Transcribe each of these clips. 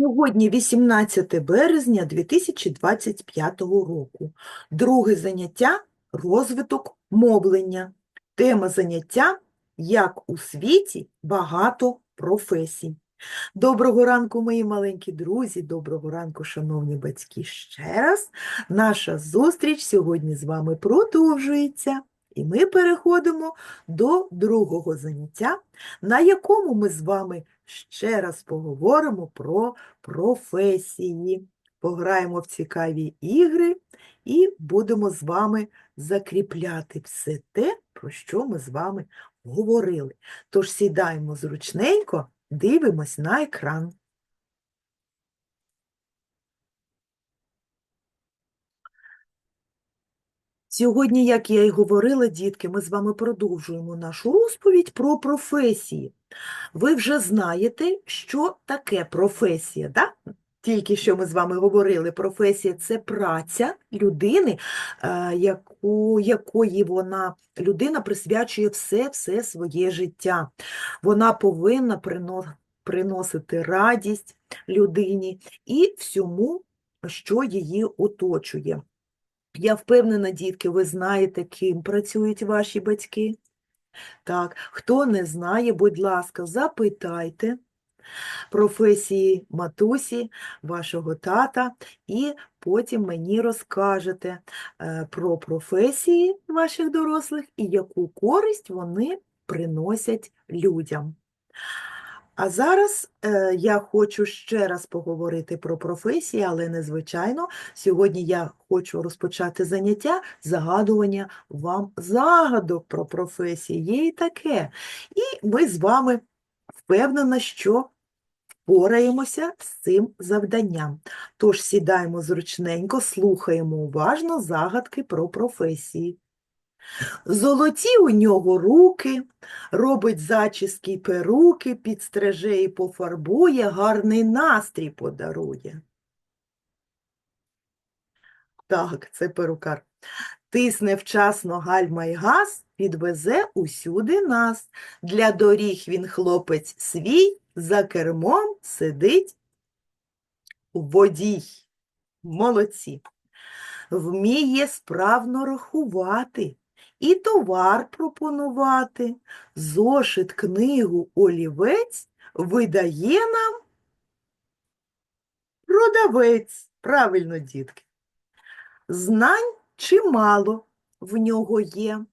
Сьогодні 18 березня 2025 року. Друге заняття – розвиток мовлення. Тема заняття – як у світі багато професій. Доброго ранку, мої маленькі друзі, доброго ранку, шановні батьки. Ще раз наша зустріч сьогодні з вами продовжується. І ми переходимо до другого заняття, на якому ми з вами ще раз поговоримо про професії. Пограємо в цікаві ігри і будемо з вами закріпляти все те, про що ми з вами говорили. Тож сідаємо зручненько, дивимось на екран. Сьогодні, як я й говорила, дітки, ми з вами продовжуємо нашу розповідь про професії. Ви вже знаєте, що таке професія, да? Тільки що ми з вами говорили, професія це праця людини, е, яку, якої вона людина присвячує все-все своє життя. Вона повинна приносити радість людині і всьому, що її оточує. Я впевнена, дітки, ви знаєте, ким працюють ваші батьки. Так, хто не знає, будь ласка, запитайте професії матусі, вашого тата, і потім мені розкажете е, про професії ваших дорослих і яку користь вони приносять людям. А зараз е, я хочу ще раз поговорити про професії, але незвичайно. Сьогодні я хочу розпочати заняття загадування вам загадок про професії. Є і таке. І ми з вами впевнена, що впораємося з цим завданням. Тож сідаємо зручненько, слухаємо уважно загадки про професії. Золоті у нього руки, робить зачіски й перуки, підстриже і пофарбує, гарний настрій подарує. Так, це перукар. Тисне вчасно гальма й газ, підвезе усюди нас. Для доріг він хлопець свій, за кермом сидить водій. Молодці. Вміє справно рахувати і товар пропонувати. Зошит, книгу, олівець видає нам продавець. Правильно, дітки. Знань чимало в нього є,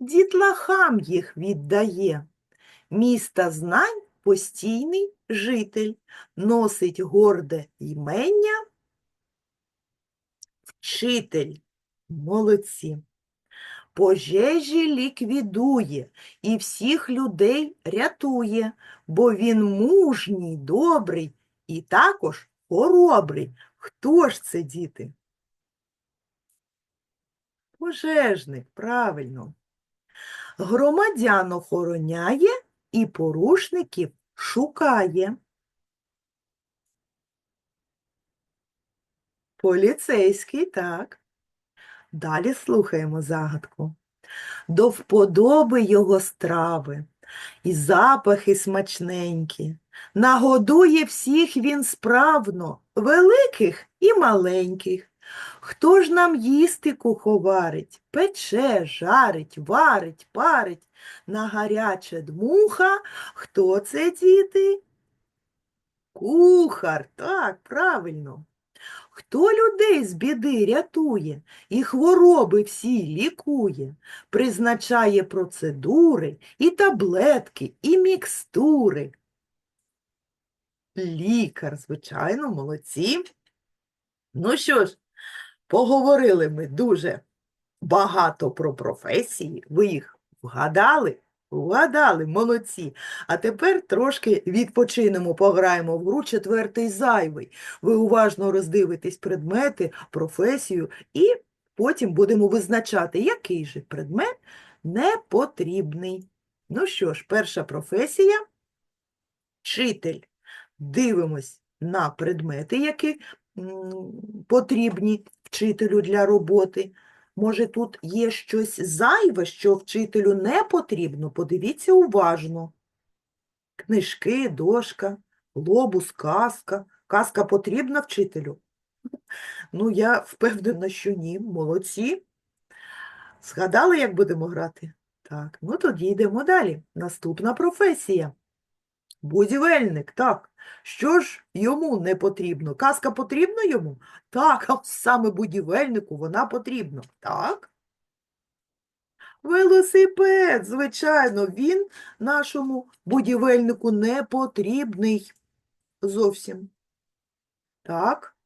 дітлахам їх віддає. Міста знань постійний житель, носить горде ймення, вчитель. Молодці. Пожежі ліквідує і всіх людей рятує, бо він мужній, добрий і також хоробрий. Хто ж це, діти? Пожежник, правильно. Громадян охороняє і порушників шукає. Поліцейський, так. Далі слухаємо загадку. До вподоби його страви, і запахи смачненькі. Нагодує всіх він справно, великих і маленьких. Хто ж нам їсти куховарить, пече, жарить, варить, парить, на гаряче дмуха. Хто це, діти? Кухар, так, правильно. Хто людей з біди рятує і хвороби всі лікує, призначає процедури і таблетки, і мікстури. Лікар, звичайно, молодці. Ну що ж, поговорили ми дуже багато про професії, ви їх вгадали? Вгадали, молодці. А тепер трошки відпочинемо, пограємо в гру четвертий зайвий. Ви уважно роздивитесь предмети, професію, і потім будемо визначати, який же предмет не потрібний. Ну що ж, перша професія – вчитель. Дивимось на предмети, які потрібні вчителю для роботи. Може, тут є щось зайве, що вчителю не потрібно? Подивіться уважно. Книжки, дошка, глобус, казка, Казка потрібна вчителю? Ну, я впевнена, що ні. Молодці. Згадали, як будемо грати? Так, ну тоді йдемо далі. Наступна професія. Будівельник, так. Що ж йому не потрібно? Казка потрібна йому? Так, а саме будівельнику вона потрібна. Так. Велосипед, звичайно, він нашому будівельнику не потрібний зовсім. Так.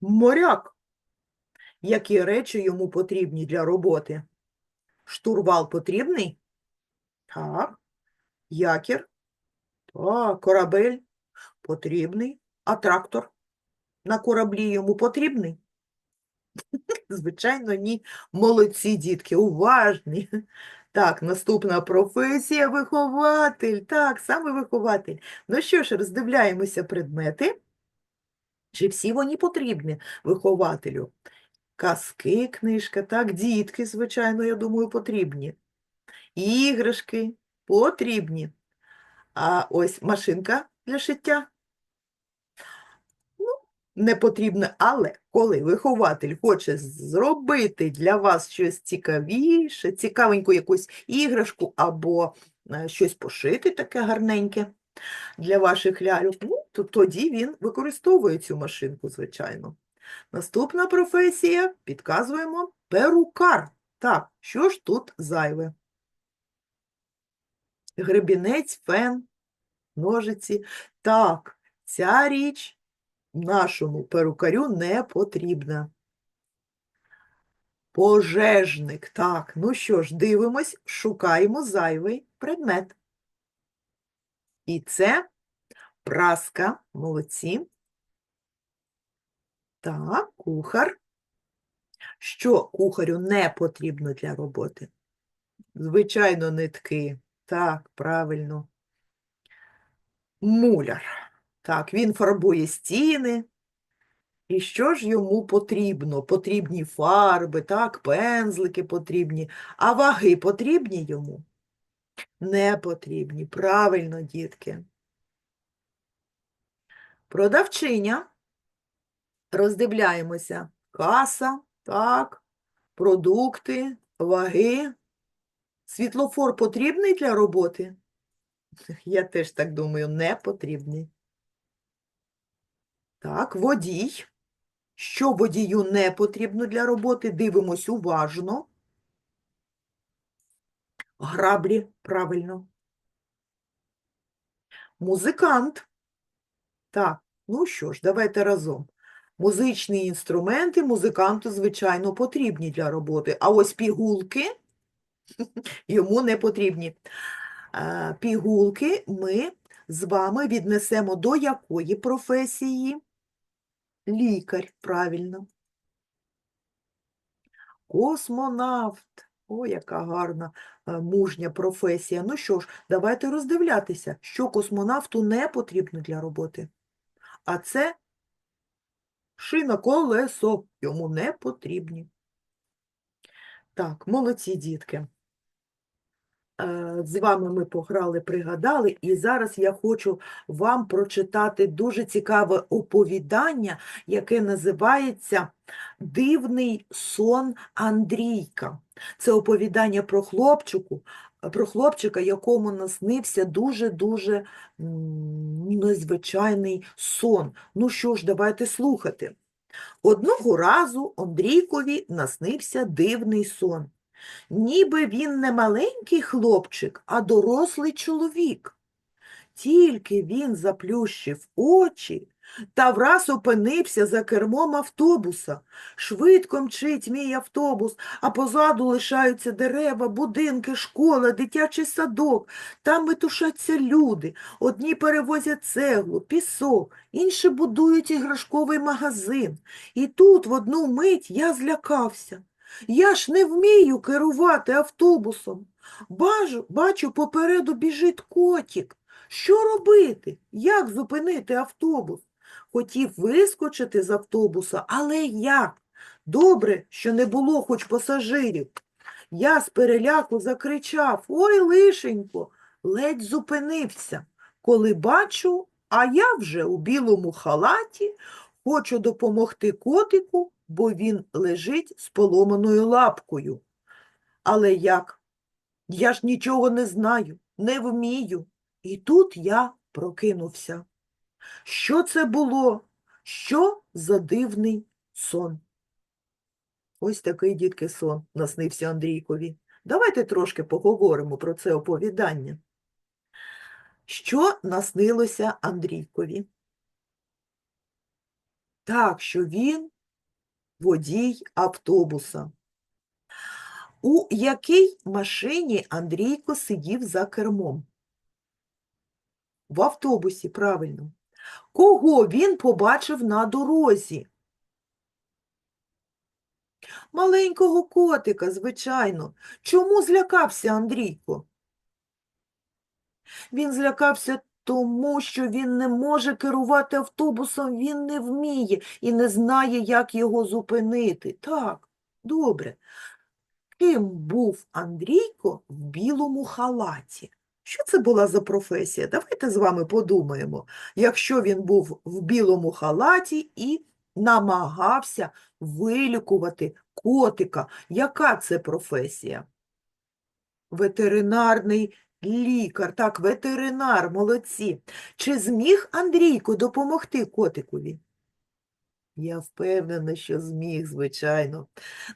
Моряк. Які речі йому потрібні для роботи? Штурвал потрібний? Так. Якір? Так. Корабель? Потрібний. А трактор? На кораблі йому потрібний? Звичайно, ні. Молодці, дітки, уважні. Так, наступна професія – вихователь. Так, саме вихователь. Ну що ж, роздивляємося предмети. Чи всі вони потрібні вихователю? Казки, книжка, так, дітки, звичайно, я думаю, потрібні. Іграшки потрібні. А ось машинка для шиття. Ну, не потрібна, але коли вихователь хоче зробити для вас щось цікавіше, цікавеньку якусь іграшку або е, щось пошити таке гарненьке для ваших ляльок, ну, то тоді він використовує цю машинку, звичайно. Наступна професія, підказуємо, перукар. Так, що ж тут зайве? Гребінець, фен, ножиці. Так, ця річ нашому перукарю не потрібна. Пожежник. Так, ну що ж, дивимось, шукаємо зайвий предмет. І це праска. Молодці. Так, кухар. Що кухарю не потрібно для роботи? Звичайно, нитки. Так, правильно. Муляр. Так, він фарбує стіни. І що ж йому потрібно? Потрібні фарби, так, пензлики потрібні. А ваги потрібні йому? Не потрібні. Правильно, дітки. Продавчиня. Роздивляємося. Каса, так, продукти, ваги. Світлофор потрібний для роботи? Я теж так думаю, не потрібний. Так, водій. Що водію не потрібно для роботи? Дивимось уважно. Граблі, правильно. Музикант. Так, ну що ж, давайте разом. Музичні інструменти музиканту, звичайно, потрібні для роботи. А ось пігулки йому не потрібні. Пігулки ми з вами віднесемо до якої професії? Лікар, правильно. Космонавт. О, яка гарна, е, мужня професія. Ну що ж, давайте роздивлятися, що космонавту не потрібно для роботи. А це шина колесо йому не потрібні. Так, молодці дітки. Е, З вами ми пограли, пригадали, і зараз я хочу вам прочитати дуже цікаве оповідання, яке називається Дивний сон Андрійка. Це оповідання про хлопчику, про хлопчика, якому наснився дуже-дуже незвичайний сон. Ну що ж, давайте слухати. Одного разу Андрійкові наснився дивний сон. Ніби він не маленький хлопчик, а дорослий чоловік. Тільки він заплющив очі та враз опинився за кермом автобуса. Швидко мчить мій автобус, а позаду лишаються дерева, будинки, школа, дитячий садок. Там метушаться люди. Одні перевозять цеглу, пісок, інші будують іграшковий магазин. І тут в одну мить я злякався. Я ж не вмію керувати автобусом. Бажу, бачу, попереду біжить котик. Що робити? Як зупинити автобус? Хотів вискочити з автобуса, але як? Добре, що не було хоч пасажирів. Я з переляку закричав Ой, лишенько, ледь зупинився, коли бачу а я вже у білому халаті хочу допомогти котику, бо він лежить з поломаною лапкою. Але як? Я ж нічого не знаю, не вмію. І тут я прокинувся. Що це було? Що за дивний сон? Ось такий, дітки, сон наснився Андрійкові. Давайте трошки поговоримо про це оповідання. Що наснилося Андрійкові? Так, що він водій автобуса. У якій машині Андрійко сидів за кермом? В автобусі, правильно. Кого він побачив на дорозі? Маленького котика, звичайно. Чому злякався Андрійко? Він злякався тому, що він не може керувати автобусом, він не вміє і не знає, як його зупинити. Так, добре. Ким був Андрійко в білому халаті? Що це була за професія? Давайте з вами подумаємо, якщо він був в білому халаті і намагався вилікувати котика, яка це професія? Ветеринарний лікар, так, ветеринар, молодці. Чи зміг Андрійко допомогти котикові? Я впевнена, що зміг, звичайно.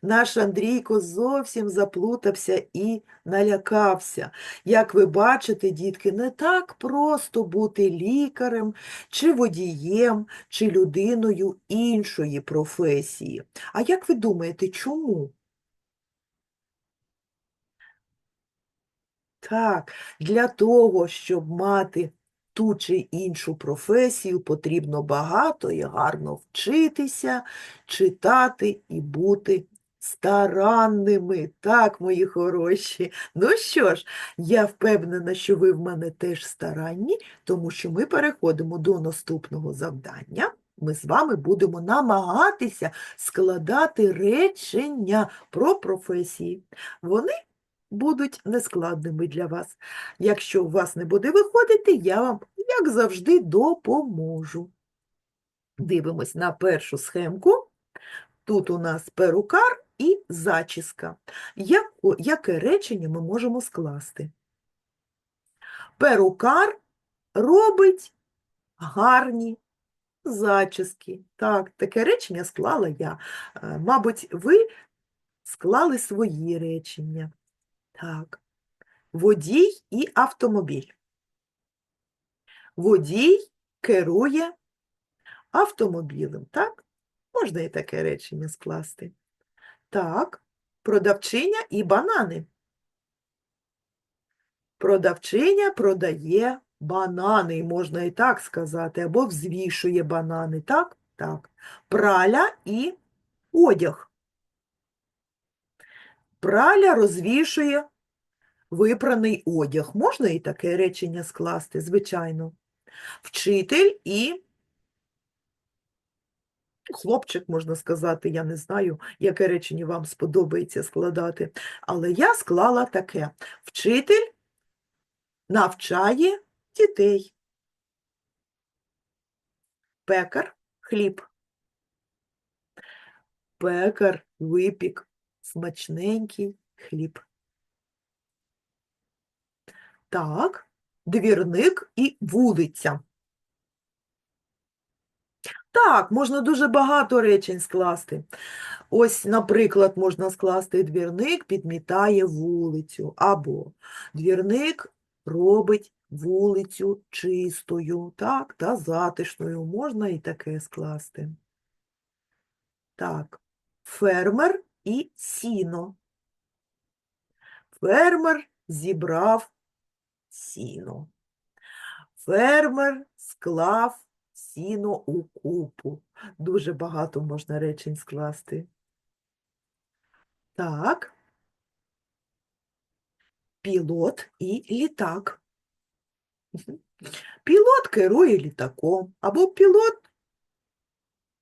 Наш Андрійко зовсім заплутався і налякався. Як ви бачите, дітки, не так просто бути лікарем, чи водієм, чи людиною іншої професії. А як ви думаєте, чому? Так, для того, щоб мати ту чи іншу професію, потрібно багато і гарно вчитися, читати і бути старанними. Так, мої хороші. Ну що ж, я впевнена, що ви в мене теж старанні, тому що ми переходимо до наступного завдання. Ми з вами будемо намагатися складати речення про професії. Вони будуть нескладними для вас. Якщо у вас не буде виходити, я вам, як завжди, допоможу. Дивимось на першу схемку. Тут у нас перукар і зачіска. Яке речення ми можемо скласти? Перукар робить гарні зачіски. Так, таке речення склала я. Е, Мабуть, ви склали свої речення. Так. Водій і автомобіль. Водій керує автомобілем, так? Можна і таке речення скласти. Так, продавчиня і банани. Продавчиня продає банани, можна і так сказати, або взвішує банани, так? Так. Праля і одяг. Праля розвішує випраний одяг. Можна і таке речення скласти, звичайно. Вчитель і хлопчик, можна сказати, я не знаю, яке речення вам сподобається складати. Але я склала таке. Вчитель навчає дітей. Пекар хліб. Пекар випік смачненький хліб. Так, двірник і вулиця. Так, можна дуже багато речень скласти. Ось, наприклад, можна скласти двірник підмітає вулицю, або двірник робить вулицю чистою, так, та затишною. Можна і таке скласти. Так, фермер і сіно. Фермер зібрав сіно. Фермер склав сіно у купу. Дуже багато можна речень скласти. Так. Пілот і літак. Пілот керує літаком, або пілот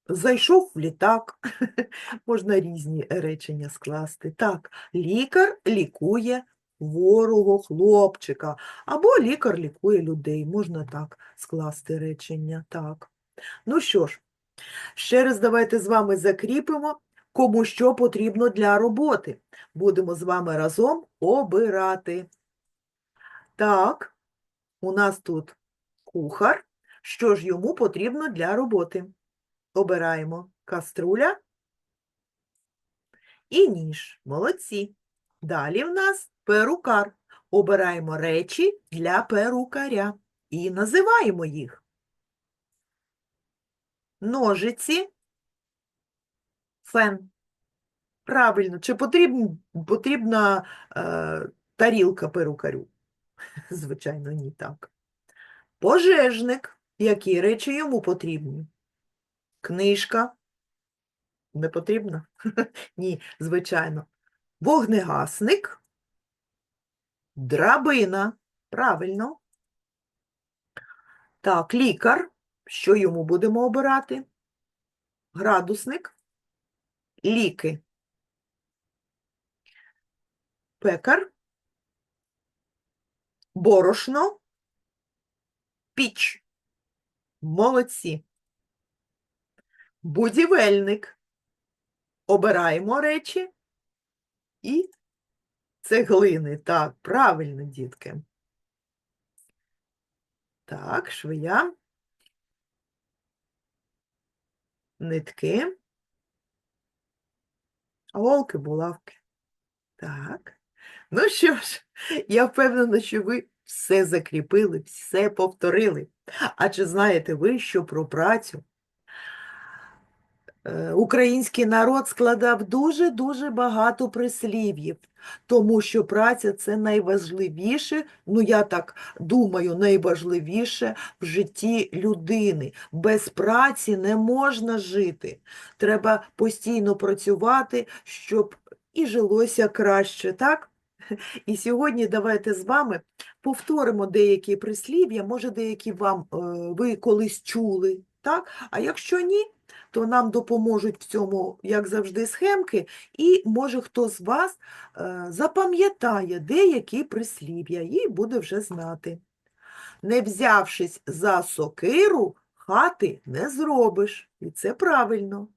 зайшов в літак. Можна різні речення скласти. Так, лікар лікує хворого хлопчика, або лікар лікує людей. Можна так скласти речення. Так. Ну що ж, ще раз давайте з вами закріпимо, кому що потрібно для роботи. Будемо з вами разом обирати. Так, у нас тут кухар. Що ж йому потрібно для роботи? Обираємо каструля і ніж. Молодці. Далі в нас перукар. Обираємо речі для перукаря і називаємо їх. Ножиці, фен. Правильно, чи потрібн, потрібна е, тарілка перукарю? Звичайно, ні так. Пожежник. Які речі йому потрібні? Книжка. Не потрібна? Ні, звичайно. Вогнегасник. Драбина. Правильно. Так, лікар. Що йому будемо обирати? Градусник. Ліки. Пекар. Борошно. Піч. Молодці. Будівельник. Обираємо речі і цеглини. Так, правильно, дітки. Так, швия. Нитки. Голки, булавки. Так. Ну що ж, я впевнена, що ви все закріпили, все повторили. А чи знаєте ви, що про працю український народ складав дуже-дуже багато прислів'їв, тому що праця це найважливіше, ну я так думаю, найважливіше в житті людини. Без праці не можна жити. Треба постійно працювати, щоб і жилося краще, так? І сьогодні давайте з вами повторимо деякі прислів'я, може, деякі вам е, ви колись чули, так? А якщо ні, то нам допоможуть в цьому, як завжди, схемки, і може хто з вас е, запам'ятає деякі прислів'я і буде вже знати. Не взявшись за сокиру, хати не зробиш. І це правильно.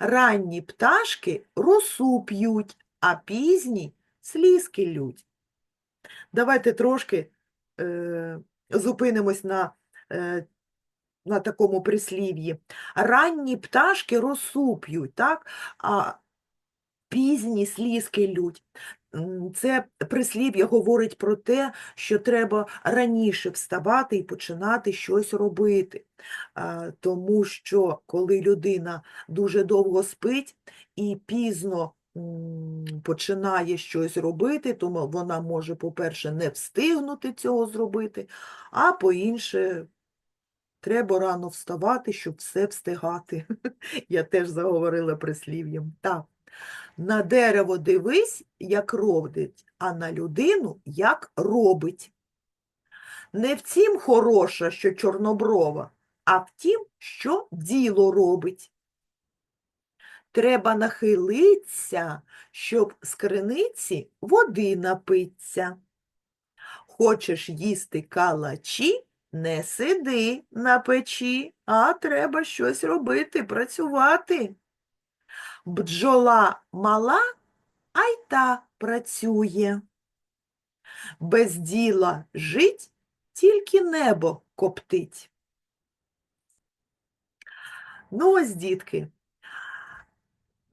Ранні пташки росу п'ють, а пізні слізки лють. Давайте трошки е, зупинимось на, е, на такому прислів'ї. Ранні пташки росу п'ють, так? а пізні слізки лють. Це прислів'я говорить про те, що треба раніше вставати і починати щось робити. Тому що коли людина дуже довго спить і пізно починає щось робити, тому вона може, по-перше, не встигнути цього зробити, а по-інше, треба рано вставати, щоб все встигати. Я теж заговорила прислів'ям. На дерево дивись, як родить, а на людину як робить. Не в тім хороша, що чорноброва, а в тім, що діло робить. Треба нахилиться, щоб з криниці води напиться. Хочеш їсти калачі, не сиди на печі, а треба щось робити, працювати. Бджола мала, а й та працює. Без діла жить, тільки небо коптить. Ну ось, дітки,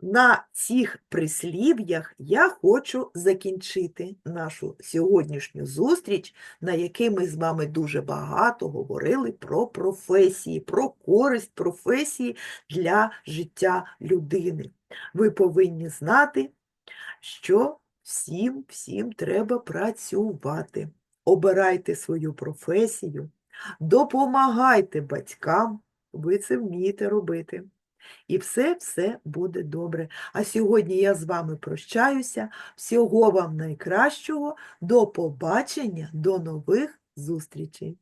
на цих прислів'ях я хочу закінчити нашу сьогоднішню зустріч, на якій ми з вами дуже багато говорили про професії, про користь професії для життя людини. Ви повинні знати, що всім, всім треба працювати. Обирайте свою професію, допомагайте батькам, ви це вмієте робити. І все-все буде добре. А сьогодні я з вами прощаюся. Всього вам найкращого. До побачення, до нових зустрічей.